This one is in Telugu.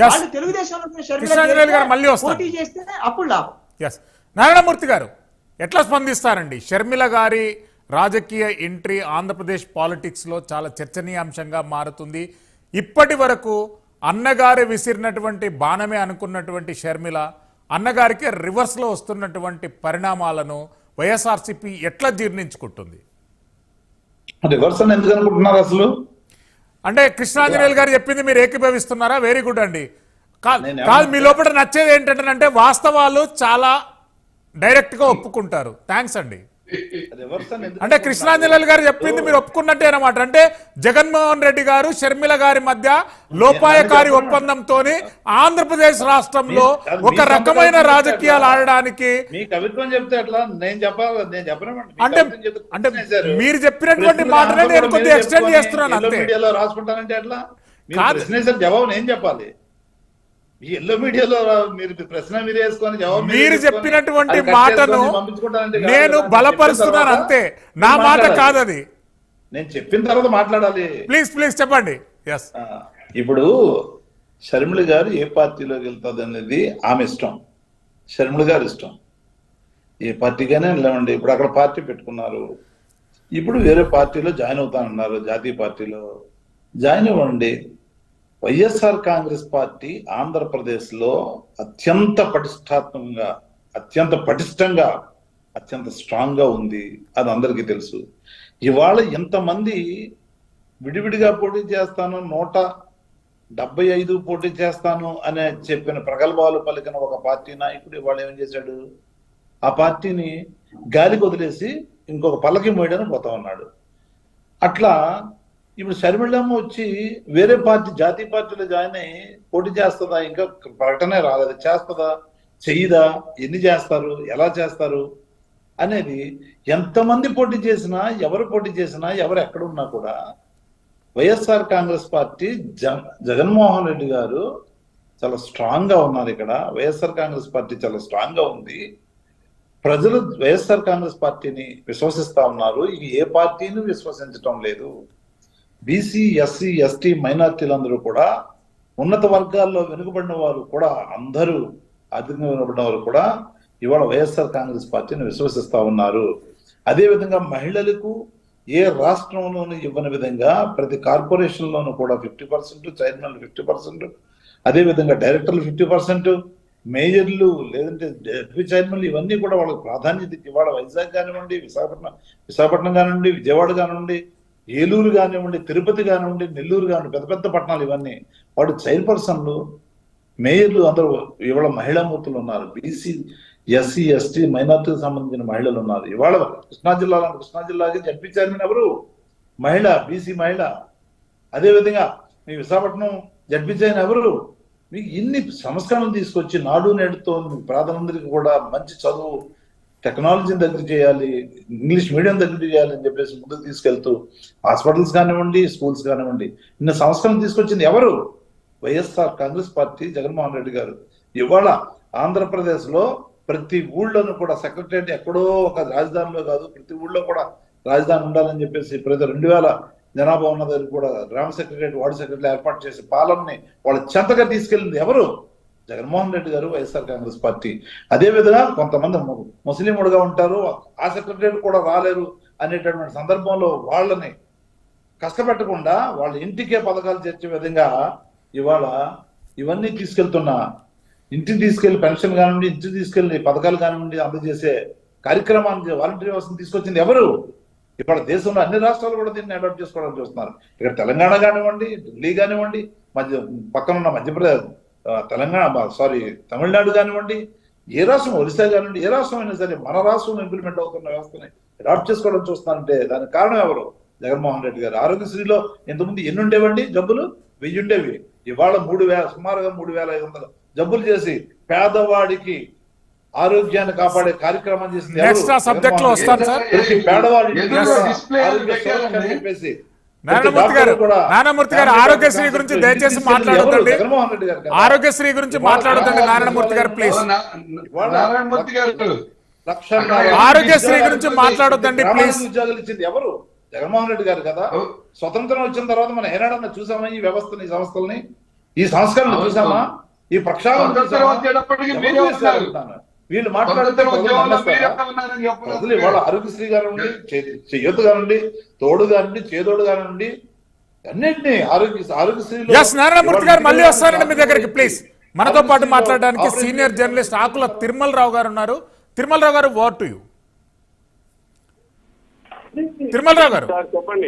Yes. వాళ్ళు తెలుగుదేశంలో ఉన్న షర్మిల కృష్ణాంజనేయులు గారు మళ్ళీ వస్తారు. పోటీ చేస్తే అప్పుడు లాభం. ఎస్ నారాయణమూర్తి గారు ఎట్లా స్పందిస్తారండి? షర్మిల గారి రాజకీయ ఎంట్రీ ఆంధ్రప్రదేశ్ పాలిటిక్స్లో చాలా చర్చనీయాంశంగా మారుతుంది. ఇప్పటి వరకు అన్నగారు విసిరినటువంటి బాణమే అనుకున్నటువంటి షర్మిల అన్నగారికి రివర్స్లో వస్తున్నటువంటి పరిణామాలను వైఎస్ఆర్సీపీ ఎట్లా జీర్ణించుకుంటుంది? రివర్స్ అని ఎందుకు అనుకుంటున్నారు అసలు? అంటే కృష్ణాంజనేయులు గారు చెప్పింది మీరు ఏకీభవిస్తున్నారా? వెరీ గుడ్ అండి. కాదు మీ లోపల నచ్చేది ఏంటంటే వాస్తవాలు చాలా డైరెక్ట్గా ఒప్పుకుంటారు. థ్యాంక్స్ అండి. అంటే కృష్ణాంజనేయులు గారు చెప్పింది మీరు ఒప్పుకున్నట్టే అనమాట అంటే జగన్మోహన్ రెడ్డి గారు షర్మిల గారి మధ్య లోపాయకారి ఒప్పందంతో ఆంధ్రప్రదేశ్ రాష్ట్రంలో ఒక రకమైన రాజకీయాలు? ఆడడానికి అంటే అంటే. మీరు చెప్పినటువంటి మాటనే నేను కొద్దిగా ఎక్స్టెండ్ చేస్తున్నాను అంతే. రాసుకుంటానంటే జవాబు నేను చెప్పాలి. ఎల్లో మీడియాలో మీరు ప్రశ్న మీరు వేసుకొని జవాబు మీరే చెప్పినటువంటి మాటను నేను బలపరుస్తున్నాను అంతే. నా మాట మాట్లాడాలి. కాదు అది నేను చెప్పిన తర్వాత మాట్లాడాలి. ప్లీజ్ ప్లీజ్ చెప్పండి. ఎస్ ఇప్పుడు షర్మిల గారు ఏ పార్టీలోకి వెళ్తుంది అనేది ఆమె ఇష్టం. షర్మిల గారు ఇష్టం. ఏ పార్టీగానే వెళ్ళమండి. ఇప్పుడు అక్కడ పార్టీ పెట్టుకున్నారు. ఇప్పుడు వేరే పార్టీలో జాయిన్ అవుతానన్నారు జాతీయ పార్టీలో. జాయిన్ అవ్వండి. వైఎస్ఆర్ కాంగ్రెస్ పార్టీ ఆంధ్రప్రదేశ్లో అత్యంత పటిష్టాత్మకంగా అత్యంత పటిష్టంగా అత్యంత స్ట్రాంగ్గా ఉంది అది అందరికీ తెలుసు. ఇవాళ ఇంతమంది విడివిడిగా పోటీ చేస్తాను నూట డెబ్బై ఐదు పోటీ చేస్తాను అనే చెప్పిన ప్రగల్భాలు పలికిన ఒక పార్టీ నాయకుడు ఇవాళ ఏం చేశాడు? ఆ పార్టీని గాలికి వదిలేసి ఇంకొక పల్లకి మోయడానికి పోతా ఉన్నాడు. అట్లా ఇప్పుడు షర్మిళమ్మ వచ్చి వేరే పార్టీ జాతీయ పార్టీలో జాయిన్ అయ్యి పోటీ చేస్తుందా? ఇంకా ప్రకటనే రాలేదు. చేస్తుందా? చెయ్యదా? ఎన్ని చేస్తారు? ఎలా చేస్తారు? అనేది ఎంతమంది పోటీ చేసినా ఎవరు పోటీ చేసినా ఎవరు ఎక్కడ ఉన్నా కూడా వైఎస్ఆర్ కాంగ్రెస్ పార్టీ జ- జగన్మోహన్ రెడ్డి గారు చాలా స్ట్రాంగ్గా ఉన్నారు ఇక్కడ. వైఎస్ఆర్ కాంగ్రెస్ పార్టీ చాలా స్ట్రాంగ్గా ఉంది. ప్రజలు వైఎస్ఆర్ కాంగ్రెస్ పార్టీని విశ్వసిస్తా ఉన్నారు. ఇక ఏ పార్టీని విశ్వసించటం లేదు. బీసీ ఎస్సీ ఎస్టీ మైనార్టీలందరూ కూడా ఉన్నత వర్గాల్లో వెనుకబడిన వారు కూడా అందరూ ఆర్థికంగా వెనుకబడిన వారు కూడా ఇవాళ వైఎస్ఆర్ కాంగ్రెస్ పార్టీని విశ్వసిస్తా ఉన్నారు. అదే విధంగా మహిళలకు ఏ రాష్ట్రంలోనూ ఇవ్వని విధంగా ప్రతి కార్పొరేషన్లోనూ కూడా ఫిఫ్టీ పర్సెంట్ చైర్మన్లు ఫిఫ్టీ పర్సెంట్ అదే విధంగా డైరెక్టర్లు ఫిఫ్టీ పర్సెంట్ మేజర్లు లేదంటే డెప్యూటీ చైర్మన్లు ఇవన్నీ కూడా వాళ్ళకి ప్రాధాన్యత ఇవాళ వైజాగ్ కానివ్వండి విశాఖపట్నం విశాఖపట్నం కానివ్వండి విజయవాడ కానివ్వండి ఏలూరు కానివ్వండి తిరుపతి కానివ్వండి నెల్లూరు కానివ్వండి పెద్ద పెద్ద పట్టణాలు ఇవన్నీ. వాడు చైర్పర్సన్లు మేయర్లు అందరూ ఇవాళ మహిళా మూర్తులు ఉన్నారు. బీసీ ఎస్సీ ఎస్టీ మైనార్టీకి సంబంధించిన మహిళలు ఉన్నారు. ఇవాళ కృష్ణా జిల్లాలో కృష్ణా జిల్లాకి జడ్పీ చైర్మన్ ఎవరు? మహిళ బీసీ మహిళ. అదేవిధంగా మీ విశాఖపట్నం జడ్పీ చైర్మన్ ఎవరు? మీకు ఇన్ని సంస్కరణలు తీసుకొచ్చి నాడు నేడుతో మీ ప్రాధాన్యతకి కూడా మంచి చదువు టెక్నాలజీని దగ్గర చేయాలి ఇంగ్లీష్ మీడియం దగ్గర చేయాలి అని చెప్పేసి ముందుకు తీసుకెళ్తూ హాస్పిటల్స్ కానివ్వండి స్కూల్స్ కానివ్వండి ఇన్ని సంస్కరణలు తీసుకొచ్చింది ఎవరు? YSR Congress party Jaganmohan Reddy garu. ఇవాళ ఆంధ్రప్రదేశ్లో ప్రతి ఊళ్ళోనూ కూడా సెక్రటరియట్ ఎక్కడో ఒక రాజధానిలో కాదు ప్రతి ఊళ్ళో కూడా రాజధాని ఉండాలని చెప్పేసి ప్రతి రెండు వేల జనాభా ఉన్న దగ్గర కూడా గ్రామ సెక్రటరియట్ వార్డు సెక్రటరీ ఏర్పాటు చేసి పాలనని వాళ్ళ చెంతగా తీసుకెళ్ళింది ఎవరు? జగన్మోహన్ రెడ్డి గారు వైఎస్ఆర్ కాంగ్రెస్ పార్టీ. అదే విధంగా కొంతమంది ము- ఉంటారు ఆ సెక్రటరీ కూడా రాలేరు అనేటటువంటి సందర్భంలో వాళ్ళని కష్టపెట్టకుండా వాళ్ళ ఇంటికే పథకాలు చేర్చే విధంగా ఇవాళ ఇవన్నీ తీసుకెళ్తున్నా ఇంటికి తీసుకెళ్ళి పెన్షన్ కానివ్వండి ఇంటికి తీసుకెళ్ళి పథకాలు కానివ్వండి అందజేసే కార్యక్రమాన్ని వాలంటీర్ వ్యవస్థను తీసుకొచ్చింది ఎవరు? ఇప్పుడు దేశంలో అన్ని రాష్ట్రాలు కూడా దీన్ని అడాప్ట్ చేసుకోవడానికి చూస్తున్నారు. ఇక్కడ తెలంగాణ కానివ్వండి ఢిల్లీ కానివ్వండి మధ్య పక్కన ఉన్న మధ్యప్రదేశ్ తెలంగాణ సారీ తమిళనాడు కానివ్వండి ఏ రాష్ట్రం ఒరిస్సా కానివ్వండి ఏ రాష్ట్రం అయినా సరే మన రాష్ట్రంలో ఇంప్లిమెంట్ అవుతున్న వ్యవస్థని అడాప్ట్ చేసుకోవడం చూస్తున్నారంటే దానికి కారణం ఎవరు? జగన్మోహన్ రెడ్డి గారు. ఆరోగ్యశ్రీలో ఇంతకుముందు ఎన్ని ఉండేవండి జబ్బులు? వెయ్యి ఉండేవి ఇవాళ మూడు వేల సుమారుగా మూడు వేల ఐదు వందలు జబ్బులు చేసి పేదవాడికి ఆరోగ్యాన్ని కాపాడే కార్యక్రమం చేసింది. ప్రతి పేదవాడి చెప్పేసి నారాయణమూర్తి గారు నారాయణమూర్తి గారు ఆరోగ్యశ్రీ గురించి దయచేసి మాట్లాడొద్దండి. కదా. ఆరోగ్యశ్రీ గురించి మాట్లాడొద్దండి నారాయణమూర్తి గారు ప్లీజ్. నారాయణమూర్తి గారు ఆరోగ్యశ్రీ గురించి మాట్లాడొద్దండి ప్లీజ్. ఉద్యోగాలు ఇచ్చింది ఎవరు? జగన్మోహన్ రెడ్డి గారు కదా. స్వతంత్రం వచ్చిన తర్వాత మనం ఏనాడన్నా చూసామా? ఈ వ్యవస్థని ఈ సంస్థల్ని ఈ సంస్కరణలు చూసామా? ఈ ప్రక్షాళన వీళ్ళు మాట్లాడితే ప్రజలు. ప్రజలు ఇవాళ ఆరోగ్యశ్రీ కానివ్వండి చే- చెయ్యొత్తు కానివ్వండి తోడు కానివ్వండి చేదోడు కానివ్వండి అన్నింటినీ ఆరోగ్య ఆరోగ్యశ్రీలో ఎస్ నారాయణమూర్తి గారు మళ్ళీ వస్తానండి మీ దగ్గరికి ప్లీజ్ మనతో పాటు మాట్లాడడానికి సీనియర్ జర్నలిస్ట్ ఆకుల తిరుమలరావు గారు ఉన్నారు. తిరుమలరావు గారు వాట్ టు యూ తిరుమలరావు గారు. సార్ చెప్పండి.